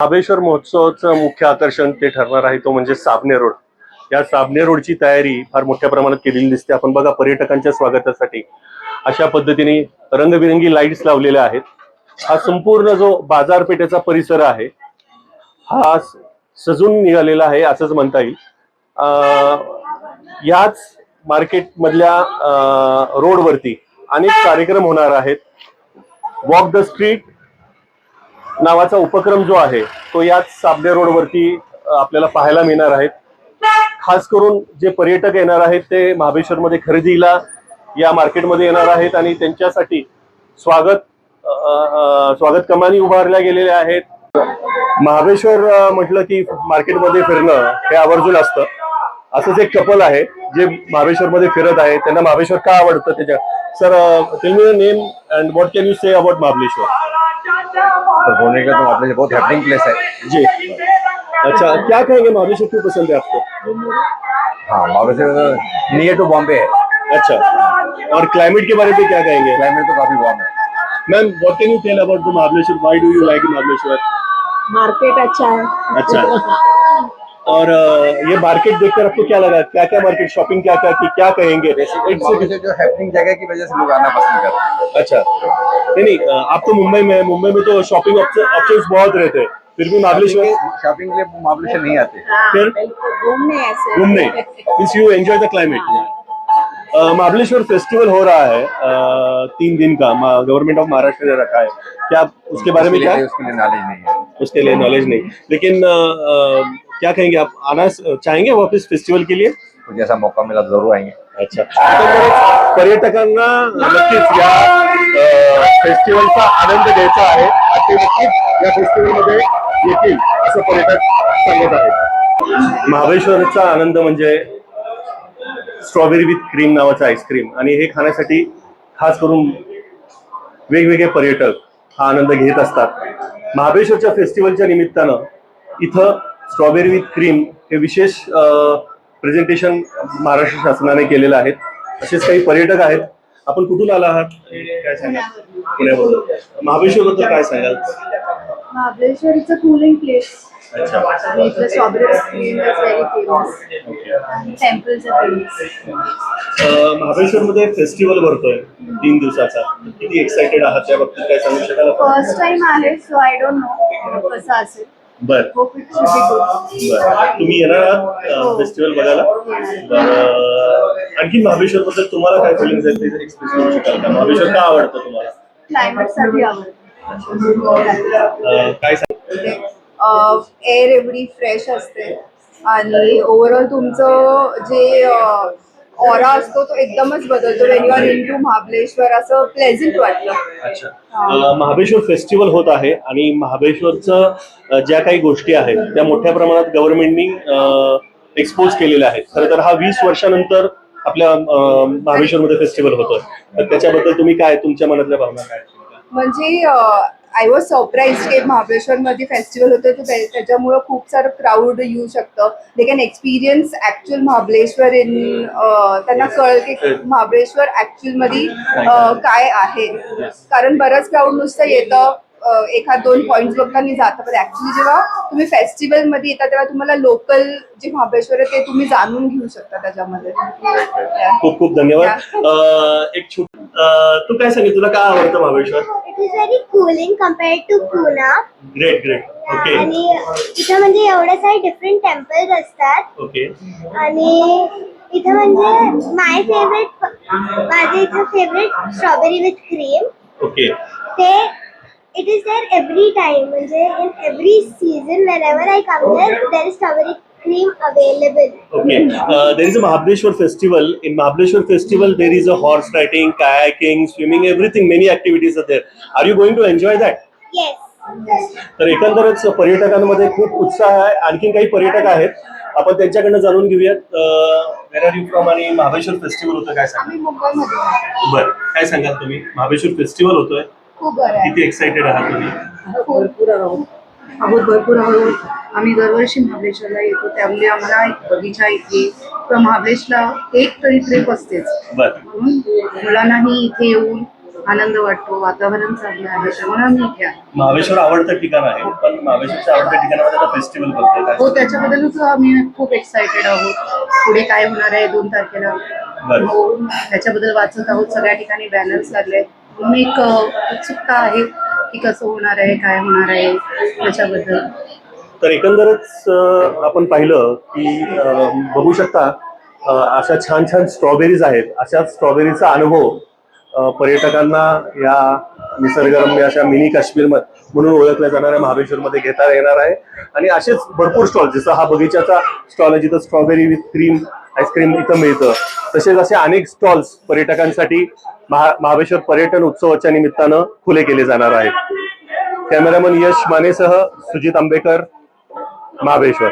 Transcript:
महाबेश्वर महोत्सवाचं मुख्य आकर्षण ते ठरणार आहे तो म्हणजे साबणे रोड. या साबणे रोडची तयारी फार मोठ्या प्रमाणात केलेली दिसते. आपण बघा पर्यटकांच्या स्वागतासाठी अशा पद्धतीने रंगबिरंगी लाईट्स लावलेल्या आहेत. हा संपूर्ण जो बाजारपेठेचा परिसर आहे हा सजून निघालेला आहे असंच म्हणता येईल. याच मार्केटमधल्या रोडवरती अनेक कार्यक्रम होणार आहेत. वॉक द स्ट्रीट नावाचा उपक्रम जो आहे तो याच साबदे रोडवरती आपल्याला पाहायला मिळणार आहेत खास करून जे पर्यटक येणार आहेत ते महाबळेश्वरमध्ये खरेदीला या मार्केटमध्ये येणार आहेत आणि त्यांच्यासाठी स्वागत स्वागत कमानी उभारल्या गेलेल्या आहेत. महाबळेश्वर म्हटलं की मार्केटमध्ये फिरणं हे आवर्जून असतं. असंच एक कपल आहे जे महाबळेश्वरमध्ये फिरत आहे त्यांना महाबळेश्वर का आवडतं त्याच्या? Sir tell me name and what can you say about Mahabaleshwar? तो का तो आपने बहुत हैपनिंग प्लेस है। जी। अच्छा क्या कहेंगे मॉरिशस क्यों पसंद है आपको? हाँ मॉरिशस नियर टू बॉम्बे है। अच्छा और क्लाइमेट के बारे में क्या कहेंगे? क्लाइमेट तो काफ़ी वार्म है। Ma'am what can you tell about the Mahabaleshwar why do you like Mahabaleshwar market अच्छा है। अच्छा। और ये मार्केट देखकर आपको क्या लगा? क्या क्या मार्केट शॉपिंग क्या क्या की क्या कहेंगे जो हैपनिंग जगह की वजह से लोग आना पसंद करते हैं। अच्छा। नहीं नहीं आप तो मुंबई में हैं मुंबई में तो शॉपिंग ऑप्शंस बहुत रहते हैं। फिर भी महाबळेश्वर शॉपिंग के लिए महाबलेश्वर नहीं आते। हाँ, फिर? घूमने ऐसे। घूमने। Means you enjoy the climate Mahabaleshwar festival हो रहा है तीन दिन का। गवर्नमेंट ऑफ़ महाराष्ट्र ने रखा है। क्या उसके बारे में क्या लिए उसके लिए नॉलेज नहीं है। उसके लिए नॉलेज नहीं। लेकिन क्या कहेंगे आप आना चाहेंगे वापस फेस्टिवल के लिए? ऐसा मौका मिला जरूर आएंगे। अच्छा। पर्यटकांना नक्कीच या फेस्टिवलचा आनंद घ्यायचा आहे. आणि ते नक्कीच या फेस्टिवलमध्ये येतील असं पर्यटक सांगत आहेत. महाबळेश्वरचा आनंद म्हणजे स्ट्रॉबेरी विथ क्रीम नावाचं आईस्क्रीम आणि हे खाण्यासाठी खास करून वेगवेगळे पर्यटक हा आनंद घेत असतात. महाबळेश्वरच्या फेस्टिवलच्या निमित्तानं इथं स्ट्रॉबेरी विथ क्रीम हे विशेष प्रेझेंटेशन महाराष्ट्र शासनाने केलेलं आहे असेच काही पर्यटक आहेत. आपण कुठून आला आहात? काय सांगाल? पुण्याबद्दल महाबळेश्वरबद्दल काय सांगाल? Mahabaleshwar is a cooling place अच्छा अं, महाबळेश्वरमध्ये फेस्टिवल भरतोय तीन दिवसाचा. किती एक्साइटेड आहात? त्या बाबतीत काय सांगू शकाल? फर्स्ट टाइम आहे सो आय डोंट नो कसं असेल? बर. Hope it should be good बर तुम्ही येणार आहात फेस्टिवल बघायला. बरं आणखी महाबळेश्वर बद्दल तुम्हाला काय फिलिंग आहेत? एक्सप्रेस करू शकाल का महाबळेश्वर का आवडतं तुम्हाला? क्लायमेटसाठी आवडतं. अं, काय सांग? एअर एवढी फ्रेश असते. आणि ओव्हरऑल तुमचं जे ऑरा असतो तो एकदमच बदलतो. When you are in to Mahabaleshwar असं प्लेझंट अच्छा. अं, महाबळेश्वर फेस्टिवल होत आहे आणि महाबळेश्वरचं अं, ज्या काही गोष्टी आहेत त्या मोठ्या प्रमाणात गव्हर्नमेंटनी एक्सपोज केलेल्या आहेत. खरं तर हा वीस वर्षानंतर आपल्या अं, महाबळेश्वरमध्ये फेस्टिवल होतोय. तर त्याच्याबद्दल तुम्ही काय तुमच्या मनातल्या भावना काय? म्हणजे आय वॉज सरप्राईज की महाबळेश्वरमध्ये फेस्टिवल होतं तर त्या- त्याच्यामुळं खूप सारं क्राऊड येऊ शकतं. They can experience actual Mahabaleshwar in त्यांना कळेल की महाबळेश्वर ऍक्च्युअलमध्ये अं, काय आहे. कारण बरंच क्राऊड नुसतं येतं एखाद दोन पॉईंट बघताना जातं. पण ऍक्च्युली जेव्हा तुम्ही फेस्टिवलमध्ये येता तेव्हा तुम्हाला लोकल जे महाबळेश्वर आहे ते तुम्ही जाणून घेऊ शकता त्याच्यामध्ये. खूप खूप धन्यवाद. एक तू काय सांगितलं? तुला काय आवडतं Mahabaleshwar? Is very cooling compared to Poona. Great great okay आणि इथं म्हणजे एवढे सारे डिफरंट टेम्पल्स असतात. ओके आणि इथं म्हणजे माय फेवरेट माझे इथं favourite strawberry with cream okay ते it is there every time म्हणजे in every season whenever I come there there is strawberry cream available Okay. Uh, there is a Mahabaleshwar festival. In Mahabaleshwar festival, there is a horse riding, kayaking, swimming, everything. Many activities are there. Are you going to enjoy that? Yes तर एकंदरच पर्यटकांमध्ये खूप उत्साह आहे. आणखीन काही पर्यटक आहेत. आपण त्यांच्याकडनं जाणून घेऊयात. वेर आर यू फ्रॉम आणि महाबळेश्वर फेस्टिवल होतं काय सांगा आम्ही मुंबईमध्ये आहे. बरं. काय सांगाल तुम्ही? महाबळेश्वर फेस्टिवल होतोय. खूप बरं आहे. किती एक्साइटेड आहात तुम्ही? भरपूर आहोत आहोत भरपूर आहोत. आम्ही दरवर्षी महाबळेश्वरला येतो त्यामुळे आम्हाला एक बगीचा इथे किंवा महाबळेश्वरला एक तरी ट्रिप असतेच. म्हणून मुलांनाही इथे येऊन आनंद वाटतो वातावरण चांगलं आहे त्यामुळे आम्ही इथे आलो. महाबळेश्वर आवडतं ठिकाण आहे पण महाबळेश्वरच्या आवडत्या ठिकाणामध्ये आता फेस्टिवल करतोय हो त्याच्याबद्दलच आम्ही खूप एक्सायटेड आहोत. पुढे काय होणार आहे दोन तारखेला. हो त्याच्याबद्दल वाचत आहोत. सगळ्या ठिकाणी बॅनर्स लागले म्हणून एक उत्सुकता आहे. की कसं होणार आहे काय होणार आहे त्याच्याबद्दल तर एकंदरच आपण पाहिलं की बघू शकता अशा छान छान स्ट्रॉबेरीज आहेत. अशा स्ट्रॉबेरीचा अनुभव पर्यटकांना या निसर्गरम्य अशा मिनी काश्मीर म्हणून ओळखल्या जाणाऱ्या महाबळेश्वरमध्ये घेता येणार आहे. आणि असेच भरपूर स्टॉल जसं हा बगीचाचा स्टॉल आहे जिथं स्ट्रॉबेरी विथ क्रीम आईस्क्रीम इथं मिळतं. तसेच असे अनेक स्टॉल्स पर्यटकांसाठी महा महाबळेश्वर पर्यटन उत्सवाच्या निमित्तानं खुले केले जाणार आहेत कॅमेरामन यश मानेसह सुजित आंबेकर महाबळेश्वर.